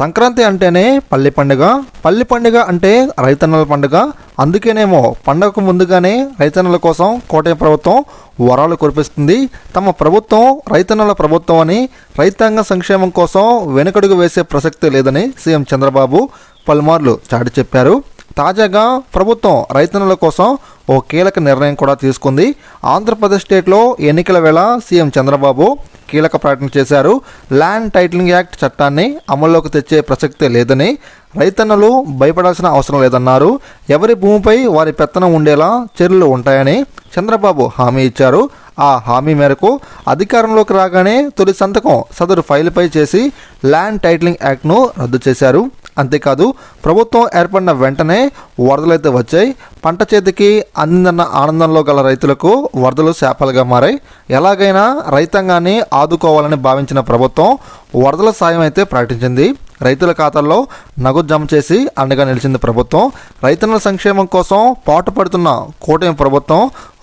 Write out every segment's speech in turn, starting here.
సంక్రాంతి అంటేనే పల్లి పండుగ. పల్లి పండుగ అంటే రైతన్నల పండుగ. అందుకేనేమో పండుగకు ముందుగానే రైతన్నల కోసం కోటమి ప్రభుత్వం వరాలు కురిపిస్తుంది. తమ ప్రభుత్వం రైతన్నల ప్రభుత్వం అని రైతాంగ సంక్షేమం కోసం వెనుకడుగు వేసే ప్రసక్తి లేదని సీఎం చంద్రబాబు పలుమార్లు చాటి చెప్పారు. తాజాగా ప్రభుత్వం రైతన్నుల కోసం ఓ కీలక నిర్ణయం కూడా తీసుకుంది. ఆంధ్రప్రదేశ్ స్టేట్లో ఎన్నికల వేళ సీఎం చంద్రబాబు కీలక ప్రకటన చేశారు. ల్యాండ్ టైటిలింగ్ యాక్ట్ చట్టాన్ని అమల్లోకి తెచ్చే ప్రసక్తే లేదని రైతన్నలు భయపడాల్సిన అవసరం లేదన్నారు. ఎవరి భూమిపై వారి పెత్తనం ఉండేలా చర్యలు ఉంటాయని చంద్రబాబు హామీ ఇచ్చారు. ఆ హామీ మేరకు అధికారంలోకి రాగానే తొలి సంతకం సదరు ఫైల్పై చేసి ల్యాండ్ టైటిలింగ్ యాక్ట్ను రద్దు చేశారు. అంతేకాదు ప్రభుత్వం ఏర్పడిన వెంటనే వరదలైతే వచ్చాయి. పంట చేతికి అందిందన్న ఆనందంలో గల రైతులకు వరదలు శాపాలుగా మారాయి. ఎలాగైనా రైతాంగాన్ని ఆదుకోవాలని భావించిన ప్రభుత్వం వరదల సాయం అయితే ప్రకటించింది. రైతుల ఖాతాల్లో నగదు జమ చేసి అండగా నిలిచింది ప్రభుత్వం. రైతుల సంక్షేమం కోసం పాటుపడుతున్న కూటమి ప్రభుత్వం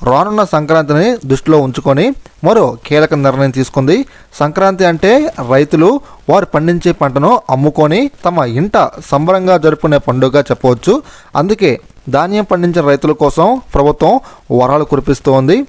రానున్న సంక్రాంతిని దృష్టిలో ఉంచుకొని మరో కీలక నిర్ణయం తీసుకుంది. సంక్రాంతి అంటే రైతులు వారు పండించే పంటను అమ్ముకొని తమ ఇంట సంబరంగా జరుపుకునే పండుగ చెప్పవచ్చు. అందుకే ధాన్యం పండించిన రైతుల కోసం ప్రభుత్వం వరాలు కురిపిస్తోంది.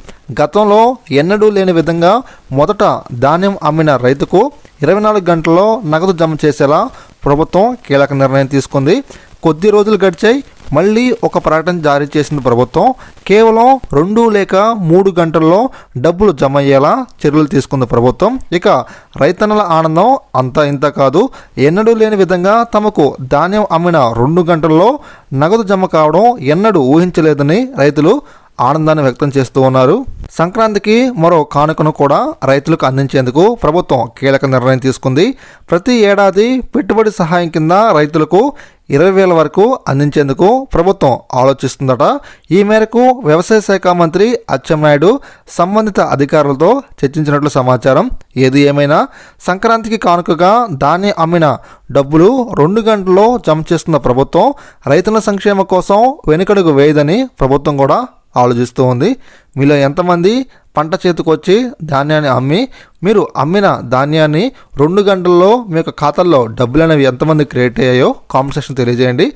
గతంలో ఎన్నడూ లేని విధంగా మొదట ధాన్యం అమ్మిన రైతుకు ఇరవై నాలుగు గంటల్లో నగదు జమ చేసేలా ప్రభుత్వం కీలక నిర్ణయం తీసుకుంది. కొద్ది రోజులు గడిచాయి. మళ్ళీ ఒక ప్రకటన జారీ చేసిన ప్రభుత్వం. కేవలం రెండు లేక మూడు గంటల్లో డబ్బులు జమ అయ్యేలా చర్యలు తీసుకుంది ప్రభుత్వం. ఇక రైతన్నల ఆనందం అంతా ఇంత కాదు. ఎన్నడూ లేని విధంగా తమకు ధాన్యం అమ్మిన రెండు గంటల్లో నగదు జమ కావడం ఎన్నడూ ఊహించలేదని రైతులు ఆనందాన్ని వ్యక్తం చేస్తూ ఉన్నారు. సంక్రాంతికి మరో కానుకను కూడా రైతులకు అందించేందుకు ప్రభుత్వం కీలక నిర్ణయం తీసుకుంది. ప్రతి ఏడాది పెట్టుబడి సహాయం కింద రైతులకు ఇరవై వేల వరకు అందించేందుకు ప్రభుత్వం ఆలోచిస్తుందట. ఈ మేరకు వ్యవసాయ శాఖ మంత్రి అచ్చెన్నాయుడు సంబంధిత అధికారులతో చర్చించినట్లు సమాచారం. ఏది ఏమైనా సంక్రాంతికి కానుకగా దాన్ని అమ్మిన డబ్బులు రెండు గంటల్లో జమ చేస్తున్న ప్రభుత్వం రైతుల సంక్షేమం కోసం వెనుకడుగు వేయదని ప్రభుత్వం కూడా ఆలోచిస్తూ ఉంది మీలో ఎంతమంది పంట చేతికొచ్చి ధాన్యాన్ని అమ్మి మీరు అమ్మిన ధాన్యాన్ని రెండు గంటల్లో మీ యొక్క ఖాతాల్లో డబ్బులు అనేవి ఎంతమంది క్రియేట్ అయ్యాయో కాంపిటీషన్ తెలియజేయండి.